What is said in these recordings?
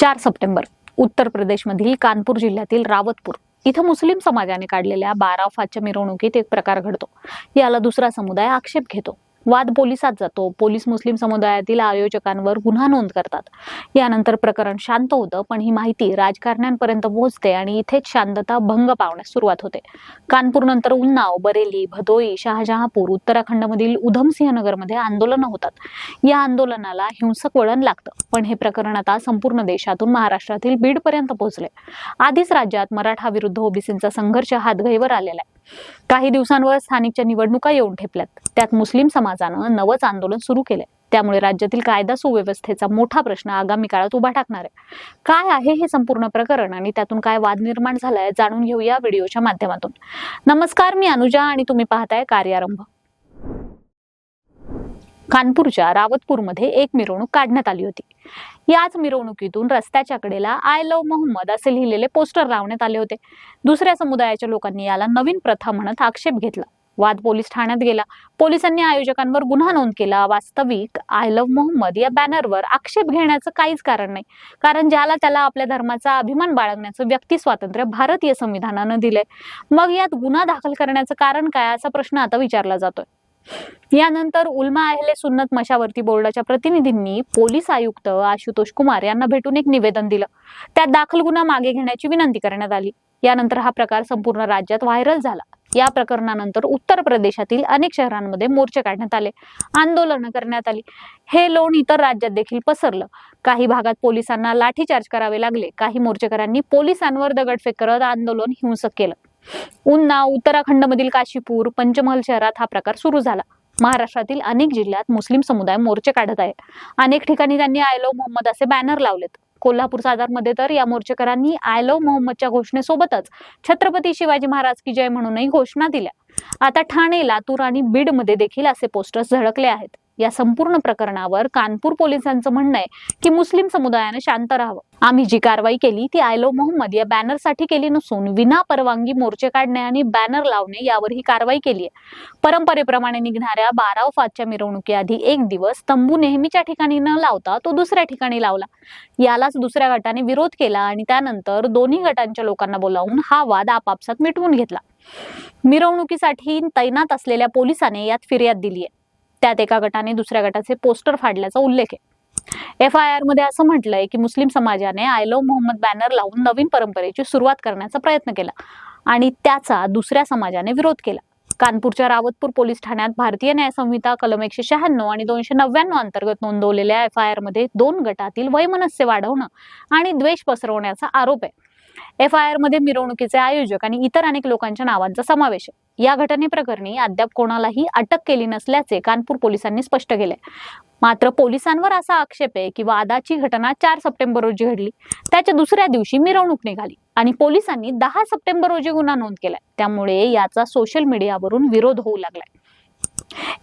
चार सप्टेंबर उत्तर प्रदेशमधील कानपूर जिल्ह्यातील रावतपूर इथं मुस्लिम समाजाने काढलेल्या बारा फाच्या मिरवणुकीत एक प्रकार घडतो. याला दुसरा समुदाय आक्षेप घेतो. वाद पोलिसात जातो. पोलीस मुस्लिम समुदायातील आयोजकांवर गुन्हा नोंद करतात. यानंतर प्रकरण शांत होतं पण ही माहिती राजकारण्यांपर्यंत पोहोचते आणि इथेच शांतता भंग पावण्यास सुरुवात होते. कानपूर नंतर उन्नाव बरेली भदोई शहाजहापूर उत्तराखंडमधील उधमसिंह नगरमध्ये आंदोलनं होतात. या आंदोलनाला हिंसक वळण लागतं. पण हे प्रकरण आता संपूर्ण देशातून महाराष्ट्रातील बीडपर्यंत पोहोचले आधीच राज्यात मराठा विरुद्ध ओबीसींचा संघर्ष हातघाईवर आलेला आहे. काही दिवसांवर स्थानिकच्या निवडणुका येऊन ठेपल्यात. त्यात मुस्लिम समाजानं नवच आंदोलन सुरू केलंय. त्यामुळे राज्यातील कायदा सुव्यवस्थेचा मोठा प्रश्न आगामी काळात उभा टाकणार आहे. काय आहे हे संपूर्ण प्रकरण आणि त्यातून काय वाद निर्माण झालाय जाणून घेऊया व्हिडिओच्या माध्यमातून. नमस्कार मी अनुजा आणि तुम्ही पाहताय कार्यारंभ. कानपूरच्या रावतपूरमध्ये एक मिरवणूक काढण्यात आली होती. याच मिरवणुकीतून रस्त्याच्या कडेला आय लव्ह मोहम्मद असे लिहिलेले पोस्टर लावण्यात आले होते. दुसऱ्या समुदायाच्या लोकांनी याला नवीन प्रथा म्हणत आक्षेप घेतला. वाद पोलीस ठाण्यात गेला. पोलिसांनी आयोजकांवर गुन्हा नोंद केला. वास्तविक आय लव्ह मोहम्मद या बॅनरवर आक्षेप घेण्याचं काहीच कारण नाही. कारण ज्याला त्याला आपल्या धर्माचा अभिमान बाळगण्याचं व्यक्ती स्वातंत्र्य भारतीय संविधानानं दिलंय. मग यात गुन्हा दाखल करण्याचं कारण काय असा प्रश्न आता विचारला जातोय. यानंतर उल्मा अहले सुन्नत मशावरती बोर्डाच्या प्रतिनिधींनी पोलीस आयुक्त आशुतोष कुमार यांना भेटून एक निवेदन दिलं. त्यात दाखल गुन्हा मागे घेण्याची विनंती करण्यात आली. यानंतर हा प्रकार संपूर्ण राज्यात व्हायरल झाला. या प्रकरणानंतर उत्तर प्रदेशातील अनेक शहरांमध्ये मोर्चे काढण्यात आले. आंदोलन करण्यात आली. हे लोण इतर राज्यात देखील पसरलं. काही भागात पोलिसांना लाठीचार्ज करावे लागले. काही मोर्चेकरांनी पोलिसांवर दगडफेक करत आंदोलन हिंसक केलं. उन्ना उत्तराखंडमधील काशीपूर पंचमहल शहरात हा प्रकार सुरू झाला. महाराष्ट्रातील अनेक जिल्ह्यात मुस्लिम समुदाय मोर्चे काढत आहे. अनेक ठिकाणी त्यांनी आय लव्ह मोहम्मद असे बॅनर लावलेत. कोल्हापूर साधारमध्ये तर या मोर्चेकरांनी आय लव्ह मोहम्मदच्या घोषणेसोबतच छत्रपती शिवाजी महाराज की जय म्हणूनही घोषणा दिल्या. आता ठाणे लातूर आणि बीडमध्ये देखील असे पोस्टर्स झळकले आहेत. या संपूर्ण प्रकरणावर कानपूर पोलिसांचं म्हणणं आहे की मुस्लिम समुदायानं शांत राहावं. आम्ही जी कारवाई केली ती आय मोहम्मद या बॅनरसाठी केली नसून विना परवानगी मोर्चे काढणे आणि बॅनर लावणे यावर ही कारवाई केली आहे. परंपरेप्रमाणे निघणाऱ्या बाराव फातच्या मिरवणुकीआधी एक दिवस तंबू नेहमीच्या ठिकाणी न लावता तो दुसऱ्या ठिकाणी लावला. यालाच दुसऱ्या गटाने विरोध केला आणि त्यानंतर दोन्ही गटांच्या लोकांना बोलावून हा वाद आपापसात मिटवून घेतला. मिरवणुकीसाठी तैनात असलेल्या पोलिसाने यात फिर्याद दिली आहे त्यात एका गटाने दुसऱ्या गटाचे पोस्टर फाडल्याचा उल्लेख आहे. एफ आय आरमध्ये असं म्हटलंय की मुस्लिम समाजाने आय लव्ह मोहम्मद बॅनर लावून नवीन परंपरेची सुरुवात करण्याचा प्रयत्न केला आणि त्याचा दुसऱ्या समाजाने विरोध केला. कानपूरच्या रावतपूर पोलीस ठाण्यात भारतीय न्याय संहिता कलम एकशे शहाण्णव आणि दोनशे नव्याण्णव अंतर्गत नोंदवलेल्या एफ आय आरमध्ये दोन गटातील वैमनस्य वाढवणं आणि द्वेष पसरवण्याचा आरोप आहे. एफ आय आरमध्ये मिरवणुकीचे आयोजक आणि इतर अनेक लोकांच्या नावांचा समावेश आहे. या घटनेप्रकरणी अद्याप कोणालाही अटक केली नसल्याचे कानपूर पोलिसांनी स्पष्ट केले. मात्र पोलिसांवर असा आक्षेप आहे की वादाची घटना चार सप्टेंबर रोजी घडली. त्याच्या दुसऱ्या दिवशी मिरवणूक निघाली आणि पोलिसांनी दहा सप्टेंबर रोजी गुन्हा नोंद केलाय. त्यामुळे याचा सोशल मीडियावरून विरोध होऊ लागलाय.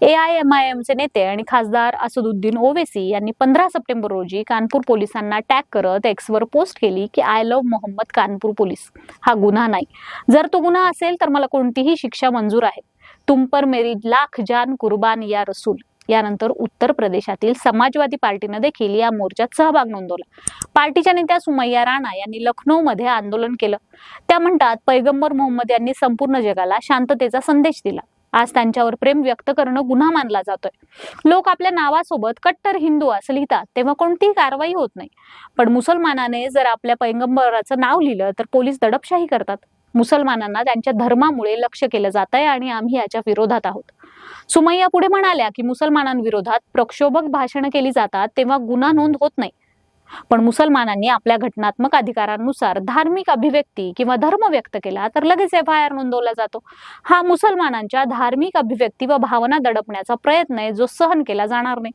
ए आय एम आय एमचे नेते आणि खासदार असदुद्दीन ओवेसी यांनी पंधरा सप्टेंबर रोजी कानपूर पोलिसांना टॅग करत एक्सवर पोस्ट केली की I love Mohammad Kanpur police. हा गुन्हा नाही. जर तो गुन्हा असेल तर मला कोणतीही शिक्षा मंजूर आहे. तुम पर मेरी लाख जान कुर्बान या रसूल. यानंतर उत्तर प्रदेशातील समाजवादी पार्टीनं देखील या मोर्चात सहभाग नोंदवला. पार्टीच्या नेत्या सुमय्या राणा यांनी लखनौमध्ये आंदोलन केलं. त्या म्हणतात पैगंबर मोहम्मद यांनी संपूर्ण जगाला शांततेचा संदेश दिला. आज त्यांच्यावर प्रेम व्यक्त करणं गुन्हा मानला जातोय. लोक आपल्या नावासोबत कट्टर हिंदू असं लिहितात तेव्हा कोणतीही कारवाई होत नाही. पण मुसलमानाने जर आपल्या पैगंबराचं नाव लिहिलं तर पोलीस दडपशाही करतात. मुसलमानांना त्यांच्या धर्मामुळे लक्ष केलं जात आहे आणि आम्ही याच्या विरोधात आहोत. सुमय्या पुढे म्हणाल्या की मुसलमानांविरोधात प्रक्षोभक भाषणं केली जातात तेव्हा गुन्हा नोंद होत नाही. पण मुसलमानांनी आपल्या घटनात्मक अधिकारांनुसार धार्मिक अभिव्यक्ती किंवा धर्म व्यक्त केला तर लगेच एफ आय आर नोंदवला जातो. हा मुसलमानांच्या धार्मिक अभिव्यक्ती व भावना दडपण्याचा प्रयत्न आहे जो सहन केला जाणार नाही.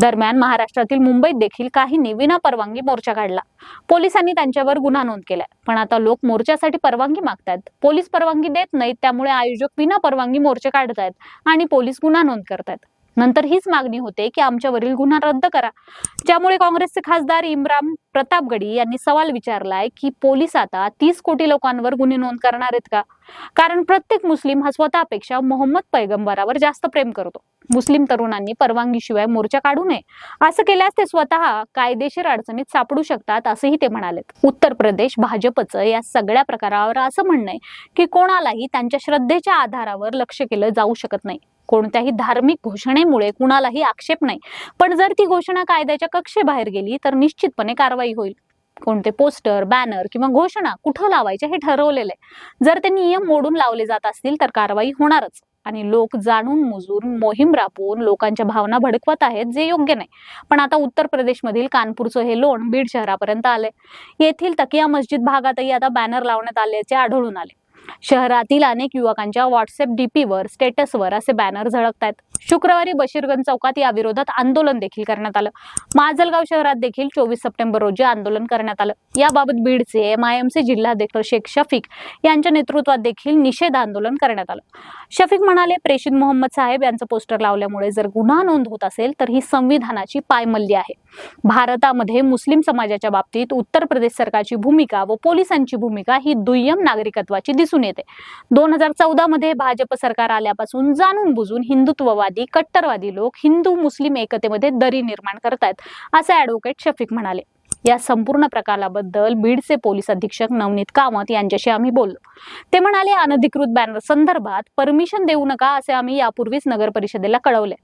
दरम्यान महाराष्ट्रातील मुंबईत देखील काहींनी विना परवानगी मोर्चा काढला. पोलिसांनी त्यांच्यावर गुन्हा नोंद केलाय. पण आता लोक मोर्चासाठी परवानगी मागतायत. पोलीस परवानगी देत नाहीत त्यामुळे आयोजक विना परवानगी मोर्चे काढतायत आणि पोलीस गुन्हा नोंद करतायत. नंतर हीच मागणी होते की आमच्यावरील गुन्हा रद्द करा. ज्यामुळे काँग्रेसचे खासदार इम्राम प्रतापगडी यांनी सवाल विचारलाय की पोलीस आता तीस कोटी लोकांवर गुन्हे नोंद करणार आहेत का? कारण प्रत्येक मुस्लिम हा स्वतःपेक्षा मोहम्मद पैगंबरावर जास्त प्रेम करतो. मुस्लिम तरुणांनी परवानगीशिवाय मोर्चा काढू नये. असं केल्यास ते स्वतः कायदेशीर अडचणीत सापडू शकतात असंही ते म्हणाले उत्तर प्रदेश भाजपचं या सगळ्या प्रकारावर असं म्हणणं आहे की कोणालाही त्यांच्या श्रद्धेच्या आधारावर लक्ष केलं जाऊ शकत नाही. कोणत्याही धार्मिक घोषणेमुळे कुणालाही आक्षेप नाही. पण जर ती घोषणा कायद्याच्या कक्षेबाहेर गेली तर निश्चितपणे कारवाई होईल. कोणते पोस्टर बॅनर किंवा घोषणा कुठं लावायचे हे ठरवलेले जर ते नियम मोडून लावले जात असतील तर कारवाई होणारच. आणि लोक जाणून मुजून मोहीम राबवून लोकांच्या भावना भडकवत आहेत जे योग्य नाही. पण आता उत्तर प्रदेशमधील कानपूरचं हे लोण बीड शहरापर्यंत आले येथील तकिया मस्जिद भागातही आता बॅनर लावण्यात आल्याचे आढळून आले. शहरातील अनेक युवकांच्या व्हॉट्सअप डीपीवर स्टेटसवर असे बॅनर झळकत आहेत शुक्रवारी बशीरगंज चौकात या विरोधात आंदोलन देखील करण्यात आलं. माजलगाव शहरात देखील चोवीस सप्टेंबर रोजी आंदोलन करण्यात आलं. याबाबत बीडचे एम आय एमचे जिल्हाध्यक्ष शेख शफीक यांच्या नेतृत्वात देखील निषेध आंदोलन करण्यात आलं. शफीक म्हणाले प्रेषित मोहम्मद साहेब यांचं पोस्टर लावल्यामुळे जर गुन्हा नोंद होत असेल तर ही संविधानाची पायमल्ली आहे. भारतामध्ये मुस्लिम समाजाच्या बाबतीत उत्तर प्रदेश सरकारची भूमिका व पोलिसांची भूमिका ही दुय्यम नागरिकत्वाची दिसून येते. दोन हजार चौदा मध्ये भाजप सरकार आल्यापासून जाणून बुजून हिंदुत्ववादी कट्टरवादी लोक हिंदू मुस्लिम एकतेमध्ये दरी निर्माण करतायत असे ॲडव्होकेट शफीक म्हणाले. या संपूर्ण प्रकाराबद्दल बीडचे पोलीस अधीक्षक नवनीत कामत यांच्याशी आम्ही बोललो. ते म्हणाले अनधिकृत बॅनर संदर्भात परमिशन देऊ नका असे आम्ही यापूर्वीच नगर परिषदेला कळवले.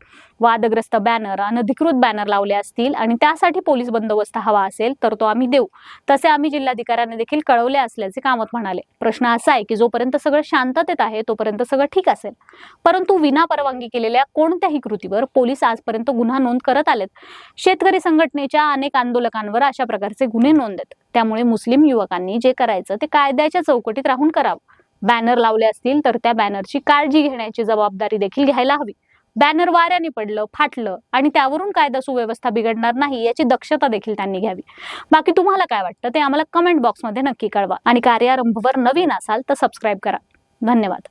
वादग्रस्त बॅनर अनधिकृत बॅनर लावले असतील आणि त्यासाठी पोलीस बंदोबस्त हवा असेल तर तो आम्ही देऊ. तसे आम्ही जिल्हाधिकाऱ्यांना देखील कळवले असल्याचे कामत म्हणाले. प्रश्न असा आहे की जोपर्यंत सगळं शांततेत आहे तोपर्यंत सगळं ठीक असेल. परंतु विना परवानगी केलेल्या कोणत्याही कृतीवर पोलीस आजपर्यंत गुन्हा नोंद करत आलेत. शेतकरी संघटनेच्या अनेक आंदोलकांवर अशा प्रकारचे गुन्हे नोंदत त्यामुळे मुस्लिम युवकांनी जे करायचं ते कायद्याच्या चौकटीत राहून करावं. बॅनर लावले असतील तर त्या बॅनरची काळजी घेण्याची जबाबदारी देखील घ्यायला हवी. बॅनर वाऱ्याने पडलं फाटलं आणि त्यावरून कायदा सुव्यवस्था बिघडणार नाही याची दक्षता देखील त्यांनी घ्यावी. बाकी तुम्हाला काय वाटतं ते आम्हाला कमेंट बॉक्समध्ये नक्की कळवा. आणि कार्यारंभवर नवीन असाल तर सबस्क्राईब करा. धन्यवाद.